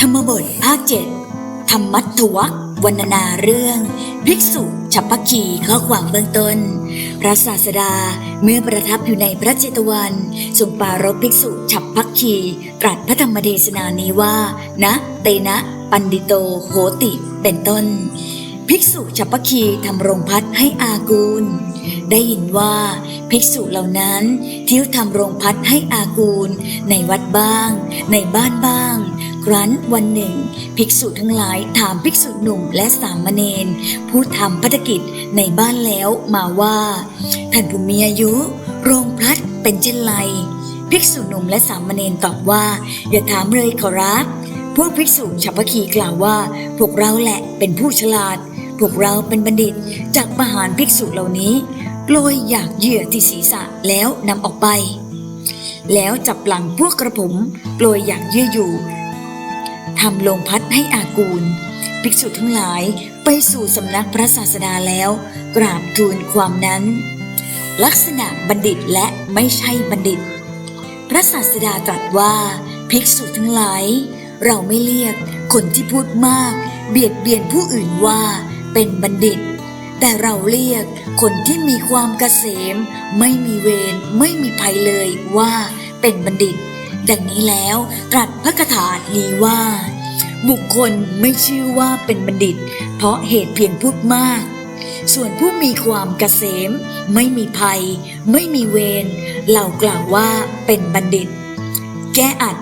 ธรรมบทภาคเจ็ดธรรมัตถวักวรรณนาเรื่องภิกษุฉับพักคีข้อความเบื้องต้น พระศาสดาเมื่อประทับอยู่ในพระเจตวันทรงปรารภภิกษุฉับพักคีตรัสพระธรรมเทศนานี้ว่า นะ เตนะ ปันดิโตโหติ เป็นต้น ภิกษุฉับพักคีทำรงพัดให้อากูล ได้ยินว่าภิกษุเหล่านั้นเที่ยวทำโรงพัดให้อากูล ในวัดบ้าง ในบ้านบ้าง ครั้นวันหนึ่ง ภิกษุทั้งหลายถามภิกษุหนุ่มและสามเณรผู้ทำพัฒกิจในบ้านแล้วมาว่า ท่านผู้มีอายุ โรงพัดเป็นเช่นไร ภิกษุหนุ่มและสามเณรตอบว่า อย่าถามเลยขอรับพวกภิกษุฉัพพคีกล่าวว่า พวกเราแหละเป็นผู้ฉลาด พวกเราเป็นบัณฑิตจากประหารภิกษุเหล่านี้โปรยอยากเหยื่อที่ศีรษะแล้วนำออกไป แล้วจับหลังพวกกระผมโปรยอยากเยื่ออยู่ทำลงพัดให้อากูล ภิกษุทั้งหลายไปสู่สำนักพระศาสดาแล้ว กราบทูลความนั้น ลักษณะบัณฑิตและไม่ใช่บัณฑิต พระศาสดาตรัสว่า ภิกษุทั้งหลาย เราไม่เรียกคนที่พูดมาก เบียดเบียนผู้อื่นว่า เป็นบัณฑิต แต่เราเรียกคนที่มีความเกษม ไม่มีเวรไม่มีภัยเลยว่าเป็นบัณฑิต ดังนี้แล้วตรัสพระคาถานี้ว่า บุคคลไม่ชื่อว่าเป็นบัณฑิต เพราะเหตุเพียงพูดมาก ส่วนผู้มีความเกษม ไม่มีภัย ไม่มีเวรเรากล่าวว่าเป็นบัณฑิต แก้อัด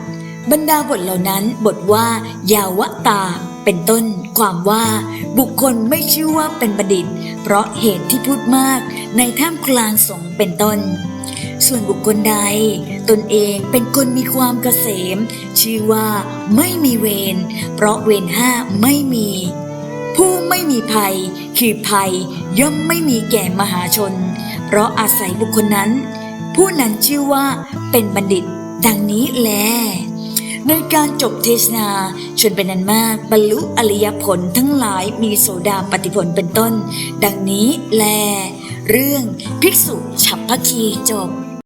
บรรดาบทเหล่านั้นบทว่ายาวตา เป็นต้นความว่าบุคคลไม่ชื่อว่าเป็นบัณฑิต เพราะเหตุที่พูดมากในท่ามกลางสงเป็นต้น ส่วนบุคคลใด ตนเองเป็นคนมีความเกษม ชื่อว่าไม่มีเวรเพราะเวรห้าไม่มี ผู้ไม่มีภัย คือภัยย่อมไม่มีแก่มหาชน เพราะอาศัยบุคคลนั้น ผู้นั้นชื่อว่าเป็นบัณฑิต ดังนี้แล ในการจบเทศนาชนเป็นนันมากบรรลุอริยผลทั้งหลายมีโสดาปฏิผลเป็นต้น ดังนี้แล เรื่องภิกษุฉับพคีจบ